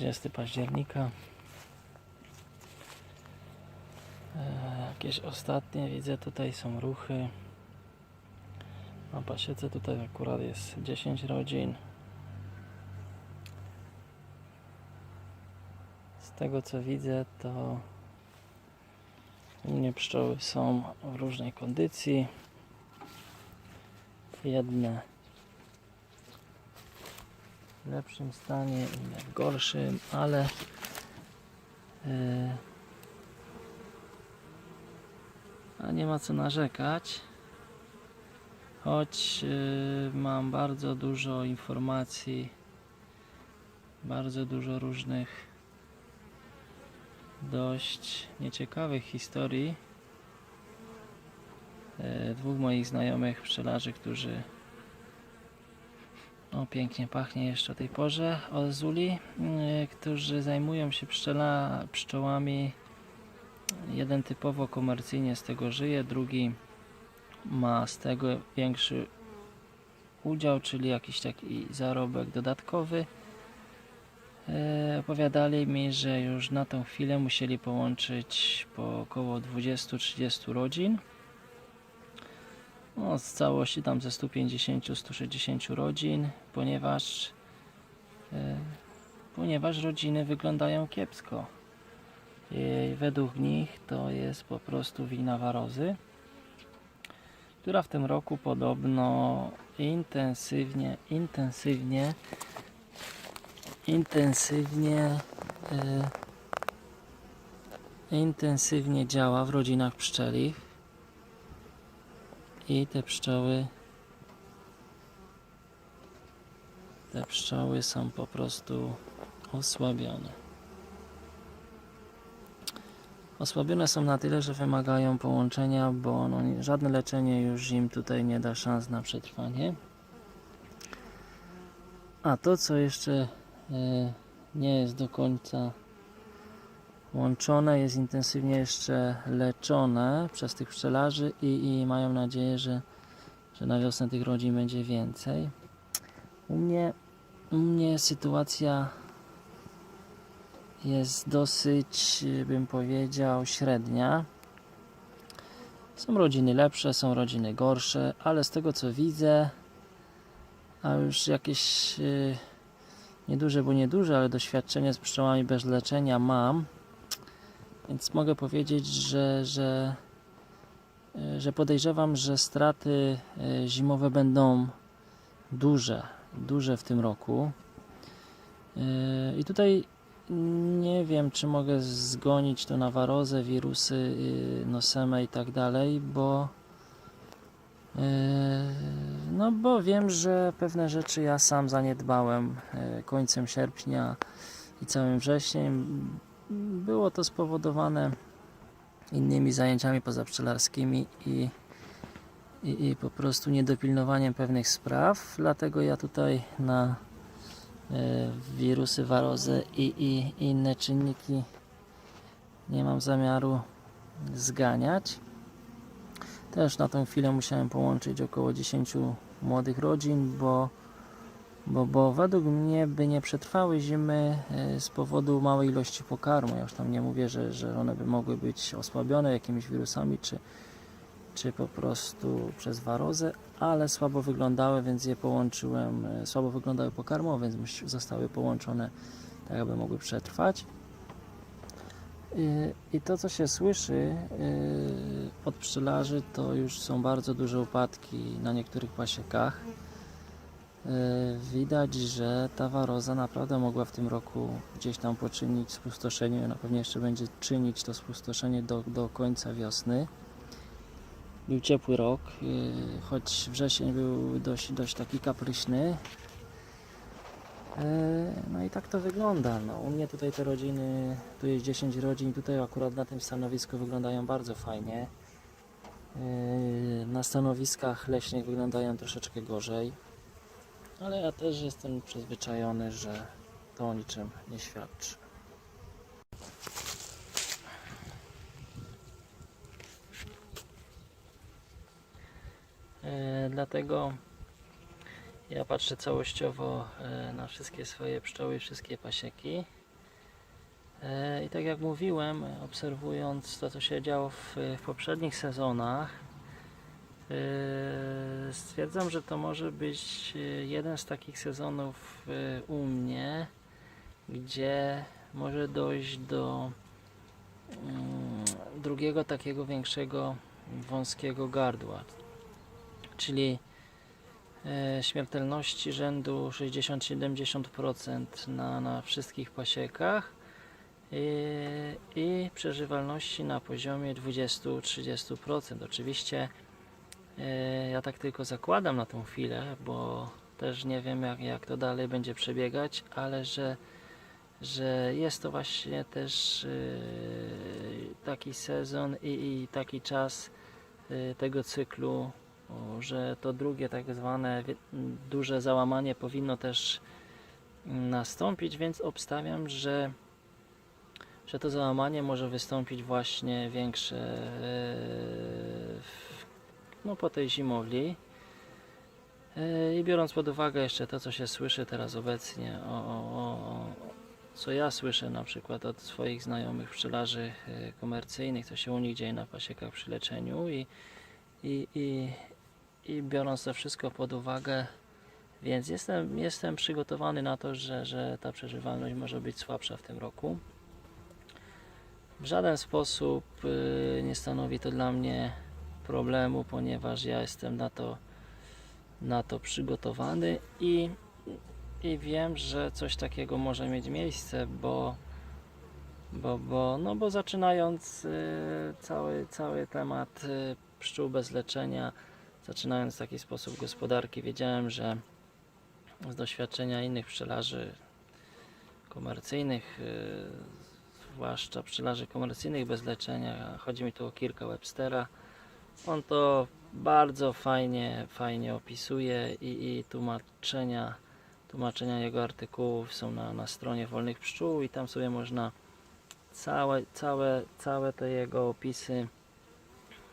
20 października. E, Jakieś ostatnie widzę tutaj są ruchy. Na pasiece tutaj akurat jest 10 rodzin. Z tego co widzę to u mnie pszczoły są w różnej kondycji. Jedne w lepszym stanie, inne w gorszym, ale yy, a nie ma co narzekać. Choć yy, mam bardzo dużo informacji, bardzo dużo różnych dość nieciekawych historii yy, dwóch moich znajomych pszczelarzy, którzy o, pięknie pachnie jeszcze o tej porze. O Zuli, yy, którzy zajmują się pszczela, pszczołami. Jeden typowo komercyjnie z tego żyje, drugi ma z tego większy udział, czyli jakiś taki zarobek dodatkowy. Yy, opowiadali mi, że już na tą chwilę musieli połączyć po około 20-30 rodzin. No, z całości tam ze 150-160 rodzin, ponieważ e, ponieważ rodziny wyglądają kiepsko. I według nich to jest po prostu wina warozy, która w tym roku podobno intensywnie, intensywnie, intensywnie, e, intensywnie działa w rodzinach pszczelich i te pszczoły te pszczoły są po prostu osłabione. Osłabione są na tyle, że wymagają połączenia, bo no, żadne leczenie już im tutaj nie da szans na przetrwanie. A to, co jeszcze e, nie jest do końca łączone, jest intensywnie jeszcze leczone przez tych pszczelarzy i, i mają nadzieję, że, że na wiosnę tych rodzin będzie więcej. U mnie, u mnie sytuacja jest dosyć, bym powiedział, średnia. Są rodziny lepsze, są rodziny gorsze, ale z tego co widzę, a już jakieś yy, nieduże, bo nieduże, ale doświadczenie z pszczołami bez leczenia mam. Więc mogę powiedzieć, że, że, że podejrzewam, że straty e, zimowe będą duże, duże w tym roku. E, I tutaj nie wiem, czy mogę zgonić to na warozę, wirusy, e, noseme i tak dalej, bo no bo wiem, że pewne rzeczy ja sam zaniedbałem końcem sierpnia i całym wrześniem. Było to spowodowane innymi zajęciami pozapszczelarskimi i, i, i po prostu niedopilnowaniem pewnych spraw. Dlatego ja tutaj na e, wirusy, warozę i, i inne czynniki nie mam zamiaru zganiać. Też na tą chwilę musiałem połączyć około 10 młodych rodzin, bo bo, bo według mnie by nie przetrwały zimy e, z powodu małej ilości pokarmu. Ja już tam nie mówię, że, że one by mogły być osłabione jakimiś wirusami, czy, czy po prostu przez warozę, ale słabo wyglądały, więc je połączyłem. e, Słabo wyglądały pokarmowo, więc zostały połączone tak, aby mogły przetrwać. I- to, co się słyszy yy, od pszczelarzy, to już są bardzo duże upadki na niektórych pasiekach. Yy, Widać, że ta waroza naprawdę mogła w tym roku gdzieś tam poczynić spustoszenie. Ona pewnie jeszcze będzie czynić to spustoszenie do, do końca wiosny. Był ciepły rok, yy, choć wrzesień był dość, dość taki kapryśny. Yy, No i tak to wygląda. No, u mnie tutaj te rodziny, tu jest 10 rodzin, tutaj akurat na tym stanowisku wyglądają bardzo fajnie. Na stanowiskach leśnych wyglądają troszeczkę gorzej. Ale ja też jestem przyzwyczajony, że to o niczym nie świadczy. E, dlatego ja patrzę całościowo e, na wszystkie swoje pszczoły, wszystkie pasieki. E, I tak jak mówiłem, obserwując to, co się działo w, w poprzednich sezonach, stwierdzam, że to może być e, jeden z takich sezonów e, u mnie, gdzie może dojść do drugiego takiego większego wąskiego gardła, czyli śmiertelności rzędu 60-70% na, na wszystkich pasiekach i, i przeżywalności na poziomie 20-30%. Oczywiście ja tak tylko zakładam na tą chwilę, bo też nie wiem jak, jak to dalej będzie przebiegać, ale że, że jest to właśnie też e, taki sezon i, i taki czas e, tego cyklu, że to drugie tak zwane duże załamanie powinno też nastąpić, więc obstawiam, że że to załamanie może wystąpić właśnie większe e, no, po tej zimowli. E, I biorąc pod uwagę jeszcze to, co się słyszy teraz obecnie, o, o, o, co ja słyszę na przykład od swoich znajomych pszczelarzy e, komercyjnych, co się u nich dzieje na pasiekach przy leczeniu i, i, i, i biorąc to wszystko pod uwagę, więc jestem, jestem przygotowany na to, że, że ta przeżywalność może być słabsza w tym roku. W żaden sposób y, nie stanowi to dla mnie problemu, ponieważ ja jestem na to, na to przygotowany i, i wiem, że coś takiego może mieć miejsce, bo, bo, bo, no bo zaczynając y, cały, cały temat y, pszczół bez leczenia, zaczynając w taki sposób gospodarki, wiedziałem, że z doświadczenia innych pszczelarzy komercyjnych, y, zwłaszcza pszczelarzy komercyjnych bez leczenia. Chodzi mi tu o Kirka Webstera. On to bardzo fajnie, fajnie opisuje i, i tłumaczenia, tłumaczenia jego artykułów są na, na stronie Wolnych Pszczół i tam sobie można całe, całe, całe te jego opisy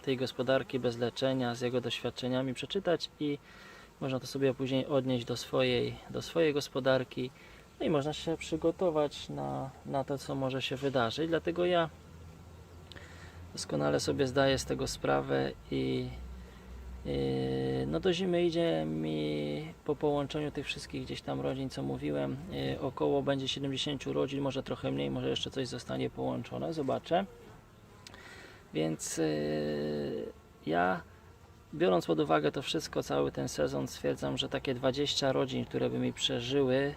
tej gospodarki bez leczenia z jego doświadczeniami przeczytać i można to sobie później odnieść do swojej, do swojej gospodarki no i można się przygotować na, na to, co może się wydarzyć. Dlatego ja doskonale sobie zdaję z tego sprawę i, no do zimy idzie mi po połączeniu tych wszystkich gdzieś tam rodzin, co mówiłem, około będzie 70 rodzin, może trochę mniej, może jeszcze coś zostanie połączone, zobaczę. Więc y, ja biorąc pod uwagę to wszystko, cały ten sezon, stwierdzam, że takie 20 rodzin, które by mi przeżyły,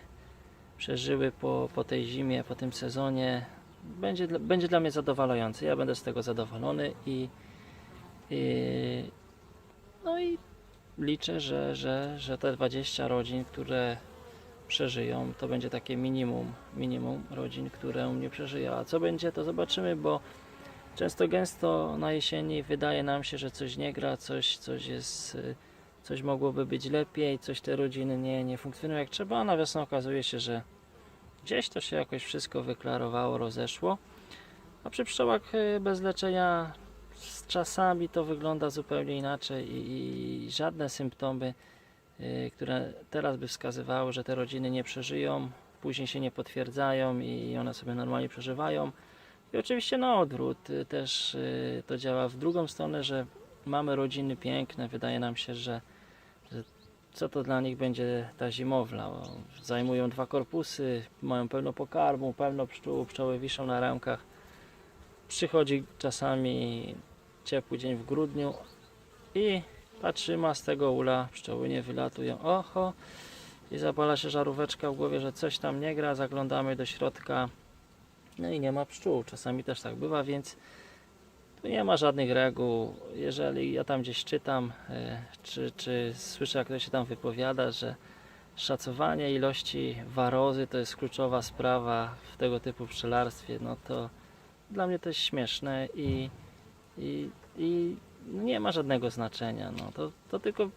przeżyły po, po tej zimie, po tym sezonie, będzie, będzie dla mnie zadowalające. Ja będę z tego zadowolony i, i no i liczę, że, że, że te 20 rodzin, które przeżyją, to będzie takie minimum, minimum rodzin, które u mnie przeżyją. A co będzie, to zobaczymy, bo często gęsto na jesieni wydaje nam się, że coś nie gra, coś, coś jest coś mogłoby być lepiej, coś te rodziny nie, nie funkcjonują jak trzeba, a na wiosnę okazuje się, że gdzieś to się jakoś wszystko wyklarowało, rozeszło. A przy pszczołach y, bez leczenia z czasami to wygląda zupełnie inaczej i, i żadne symptomy, y, które teraz by wskazywały, że te rodziny nie przeżyją, później się nie potwierdzają i one sobie normalnie przeżywają. I oczywiście na odwrót y, też y, to działa w drugą stronę, że mamy rodziny piękne, wydaje nam się, że co to dla nich będzie ta zimowla. Zajmują dwa korpusy, mają pełno pokarmu, pełno pszczół, pszczoły wiszą na rękach. Przychodzi czasami ciepły dzień w grudniu i patrzymy, z tego ula pszczoły nie wylatują. Oho! I zapala się żaróweczka w głowie, że coś tam nie gra, zaglądamy do środka, no i nie ma pszczół. Czasami też tak bywa, więc nie ma żadnych reguł. Jeżeli ja tam gdzieś czytam, e, czy, czy słyszę, jak ktoś się tam wypowiada, że szacowanie ilości warozy to jest kluczowa sprawa w tego typu pszczelarstwie, no to dla mnie to jest śmieszne i, i, i nie ma żadnego znaczenia. No, to, to tylko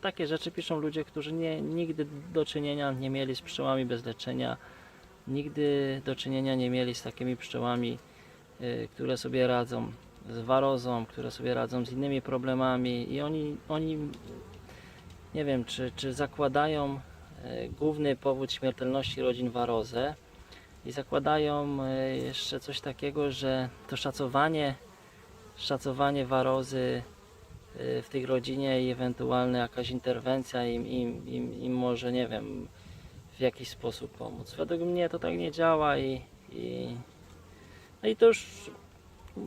takie rzeczy piszą ludzie, którzy nie, nigdy do czynienia nie mieli z pszczołami bez leczenia, nigdy do czynienia nie mieli z takimi pszczołami, które sobie radzą z warozą, które sobie radzą z innymi problemami i oni, oni nie wiem, czy, czy zakładają y, główny powód śmiertelności rodzin warozę i zakładają e, jeszcze coś takiego, że to szacowanie, szacowanie warozy w tej rodzinie i ewentualna jakaś interwencja im, im, im, im może, nie wiem, w jakiś sposób pomóc. Według mnie to tak nie działa i, i, no i to już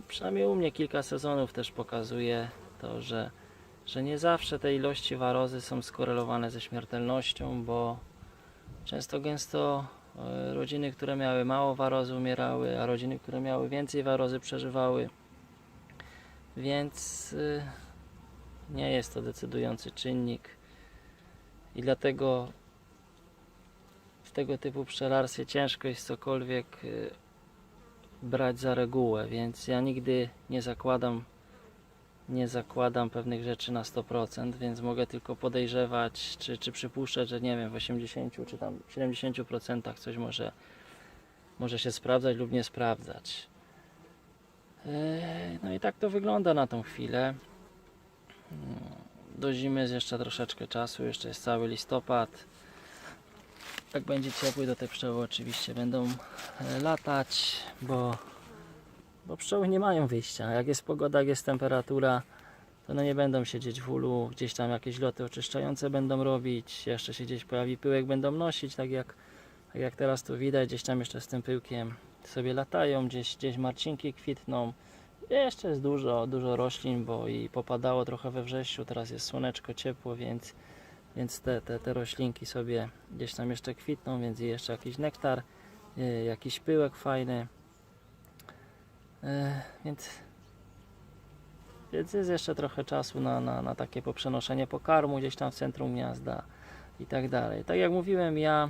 przynajmniej u mnie kilka sezonów też pokazuje to, że, że nie zawsze te ilości warozy są skorelowane ze śmiertelnością, bo często gęsto e, rodziny, które miały mało warozy umierały, a rodziny, które miały więcej warozy przeżywały. Więc y, nie jest to decydujący czynnik i dlatego w tego typu pszczelarstwie ciężko jest cokolwiek y, brać za regułę, więc ja nigdy nie zakładam nie zakładam pewnych rzeczy na 100%, więc mogę tylko podejrzewać, czy, czy przypuszczać, że nie wiem, w 80 czy tam 70% coś może, może się sprawdzać lub nie sprawdzać. Yy, No i tak to wygląda na tą chwilę. Do zimy jest jeszcze troszeczkę czasu, jeszcze jest cały listopad. Jak będzie ciepły, to te pszczoły oczywiście. Będą e, latać, bo, bo pszczoły nie mają wyjścia. Jak jest pogoda, jak jest temperatura, to one nie będą siedzieć w ulu, gdzieś tam jakieś loty oczyszczające będą robić, jeszcze się gdzieś pojawi pyłek, będą nosić, tak jak, tak jak teraz tu widać, gdzieś tam jeszcze z tym pyłkiem sobie latają, gdzieś, gdzieś marcinki kwitną. Jeszcze jest dużo, dużo roślin, bo i popadało trochę we wrześniu, teraz jest słoneczko, ciepło, więc, więc te, te, te roślinki sobie gdzieś tam jeszcze kwitną, więc jeszcze jakiś nektar, y, jakiś pyłek fajny. E, Więc, więc jest jeszcze trochę czasu na, na, na takie poprzenoszenie pokarmu gdzieś tam w centrum miasta i tak dalej. Tak jak mówiłem, ja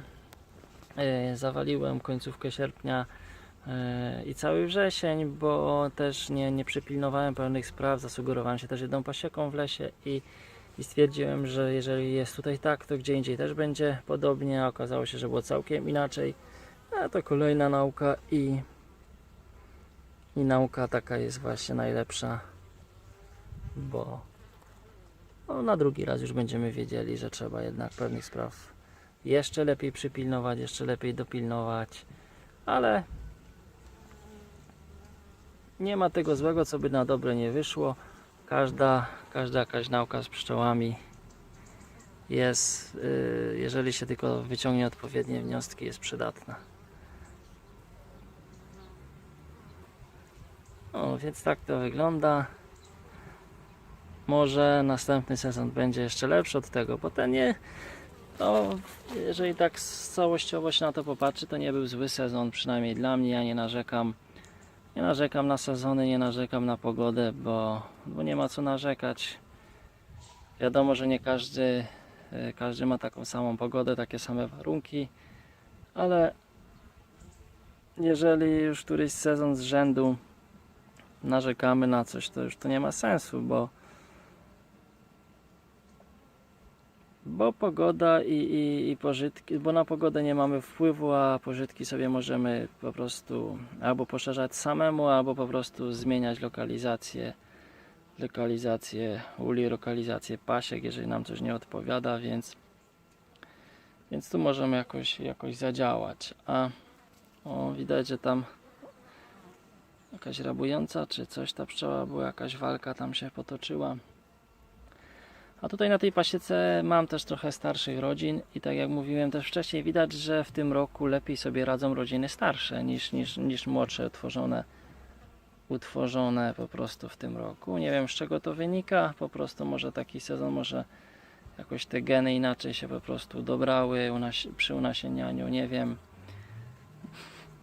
e, zawaliłem końcówkę sierpnia i cały wrzesień, bo też nie, nie przypilnowałem pełnych spraw, zasugerowałem się też jedną pasieką w lesie i, i stwierdziłem, że jeżeli jest tutaj tak, to gdzie indziej też będzie podobnie, a okazało się, że było całkiem inaczej. A to kolejna nauka i, i nauka taka jest właśnie najlepsza, bo no, na drugi raz już będziemy wiedzieli, że trzeba jednak pewnych spraw jeszcze lepiej przypilnować, jeszcze lepiej dopilnować, ale nie ma tego złego, co by na dobre nie wyszło. Każda, każda jakaś nauka z pszczołami jest, y, jeżeli się tylko wyciągnie odpowiednie wnioski, jest przydatna. O, więc tak to wygląda. Może następny sezon będzie jeszcze lepszy od tego, bo ten nie. No, jeżeli tak całościowo się na to popatrzy, to nie był zły sezon, przynajmniej dla mnie. Ja nie narzekam. Nie narzekam na sezony, nie narzekam na pogodę, bo, bo nie ma co narzekać. Wiadomo, że nie każdy, e, każdy ma taką samą pogodę, takie same warunki, ale jeżeli już któryś sezon z rzędu narzekamy na coś, to już to nie ma sensu, bo bo pogoda i, i, i pożytki, bo na pogodę nie mamy wpływu, a pożytki sobie możemy po prostu albo poszerzać samemu, albo po prostu zmieniać lokalizację, lokalizację uli, lokalizację pasiek, jeżeli nam coś nie odpowiada, więc więc tu możemy jakoś, jakoś zadziałać. A o, widać, że tam jakaś rabująca, czy coś ta pszczoła, była jakaś walka tam się potoczyła. A tutaj na tej pasiece mam też trochę starszych rodzin i tak jak mówiłem też wcześniej, widać, że w tym roku lepiej sobie radzą rodziny starsze niż, niż, niż młodsze utworzone, utworzone po prostu w tym roku. Nie wiem z czego to wynika, po prostu może taki sezon, może jakoś te geny inaczej się po prostu dobrały przy unasienianiu, nie wiem.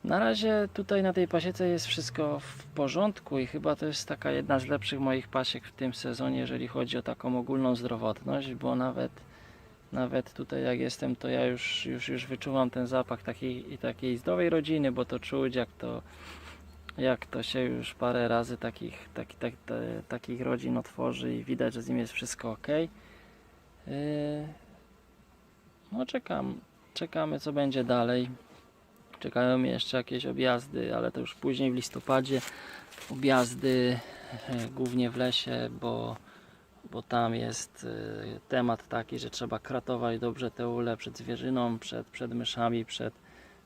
Na razie tutaj na tej pasiece jest wszystko w porządku i chyba to jest taka jedna z lepszych moich pasiek w tym sezonie, jeżeli chodzi o taką ogólną zdrowotność, bo nawet nawet tutaj jak jestem, to ja już, już, już wyczuwam ten zapach takiej, takiej zdrowej rodziny, bo to czuć jak to jak to się już parę razy takich, taki, tak, te, takich rodzin otworzy i widać, że z nim jest wszystko ok. Yy, no czekam, czekamy co będzie dalej. Czekają mnie jeszcze jakieś objazdy, ale to już później w listopadzie. Objazdy e, głównie w lesie, bo, bo tam jest e, temat taki, że trzeba kratować dobrze te ule przed zwierzyną, przed, przed myszami, przed,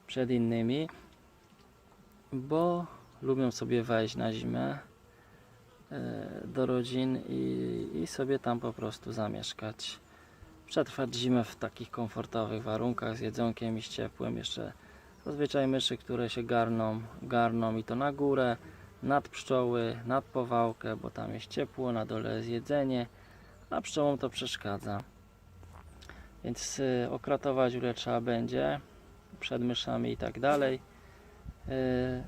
przed innymi. bo lubią sobie wejść na zimę e, do rodzin i, i sobie tam po prostu zamieszkać. Przetrwać zimę w takich komfortowych warunkach z jedzonkiem i z ciepłem. Jeszcze zazwyczaj myszy, które się garną, garną i to na górę, nad pszczoły, nad powałkę, bo tam jest ciepło, na dole jest jedzenie, a pszczołom to przeszkadza. Więc y, okratować ile trzeba będzie przed myszami i tak dalej. Y,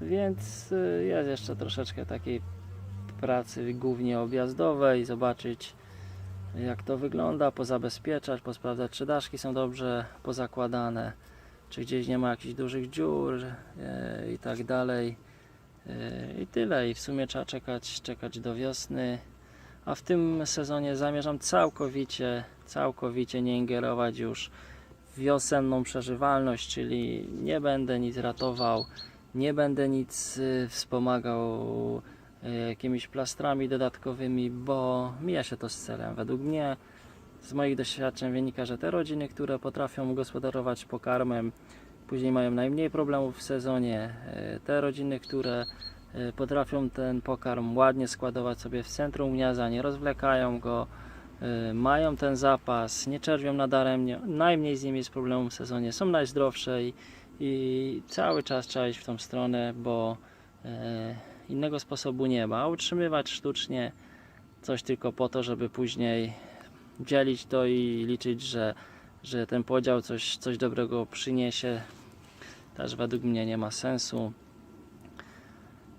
więc y, jest jeszcze troszeczkę takiej pracy głównie objazdowej, zobaczyć jak to wygląda, pozabezpieczać, posprawdzać czy daszki są dobrze pozakładane, czy gdzieś nie ma jakichś dużych dziur e, i tak dalej. E, I tyle. I w sumie trzeba czekać, czekać do wiosny. A w tym sezonie zamierzam całkowicie, całkowicie nie ingerować już w wiosenną przeżywalność, czyli nie będę nic ratował, nie będę nic y, wspomagał jakimiś plastrami dodatkowymi, bo mija się to z celem. Według mnie, z moich doświadczeń wynika, że te rodziny, które potrafią gospodarować pokarmem, później mają najmniej problemów w sezonie. Y, Te rodziny, które y, potrafią ten pokarm ładnie składować sobie w centrum gniazda, nie rozwlekają go, y, mają ten zapas, nie czerwią nadaremnie, najmniej z nimi jest problemów w sezonie, są najzdrowsze i, i cały czas trzeba iść w tą stronę, bo e, innego sposobu nie ma. Utrzymywać sztucznie coś tylko po to, żeby później dzielić to i liczyć, że, że ten podział coś, coś dobrego przyniesie, też według mnie nie ma sensu.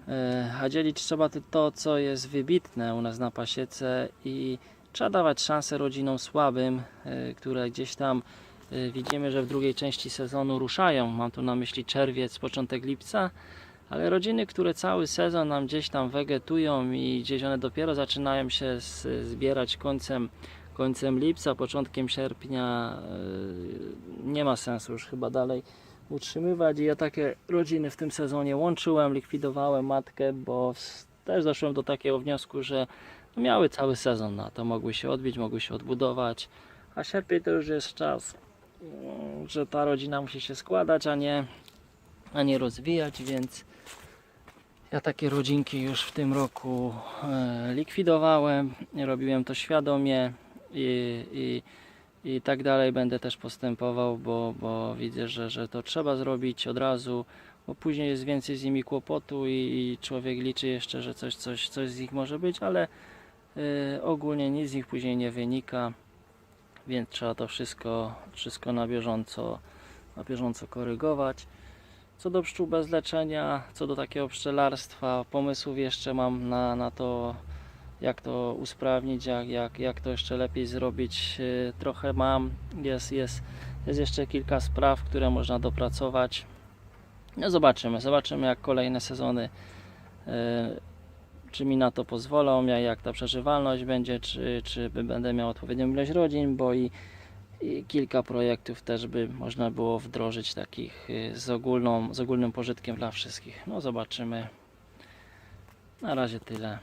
E, A dzielić trzeba to, co jest wybitne u nas na pasiece i trzeba dawać szansę rodzinom słabym, e, które gdzieś tam e, widzimy, że w drugiej części sezonu ruszają. Mam tu na myśli czerwiec, początek lipca, ale rodziny, które cały sezon nam gdzieś tam wegetują i gdzieś one dopiero zaczynają się zbierać końcem, końcem lipca, początkiem sierpnia, e, nie ma sensu już chyba dalej utrzymywać. I ja takie rodziny w tym sezonie łączyłem, likwidowałem matkę, bo też doszłem do takiego wniosku, że no miały cały sezon na to, mogły się odbić, mogły się odbudować, a sierpień to już jest czas, mm, że ta rodzina musi się składać, a nie, a nie rozwijać, więc ja takie rodzinki już w tym roku e, likwidowałem, robiłem to świadomie i, i i tak dalej będę też postępował, bo, bo widzę, że, że to trzeba zrobić od razu, bo później jest więcej z nimi kłopotu i, i człowiek liczy jeszcze, że coś, coś, coś z nich może być, ale y, ogólnie nic z nich później nie wynika, więc trzeba to wszystko, wszystko na bieżąco, na bieżąco korygować. Co do pszczół bez leczenia, co do takiego pszczelarstwa, pomysłów jeszcze mam na, na to, jak to usprawnić, jak, jak, jak to jeszcze lepiej zrobić. Yy, Trochę mam, jest, jest, jest jeszcze kilka spraw, które można dopracować. No zobaczymy, zobaczymy jak kolejne sezony, yy, czy mi na to pozwolą, jak, jak ta przeżywalność będzie, czy, czy będę miał odpowiednią ilość rodzin, bo i, i kilka projektów też by można było wdrożyć takich yy, z, ogólną, z ogólnym pożytkiem dla wszystkich. No zobaczymy. Na razie tyle.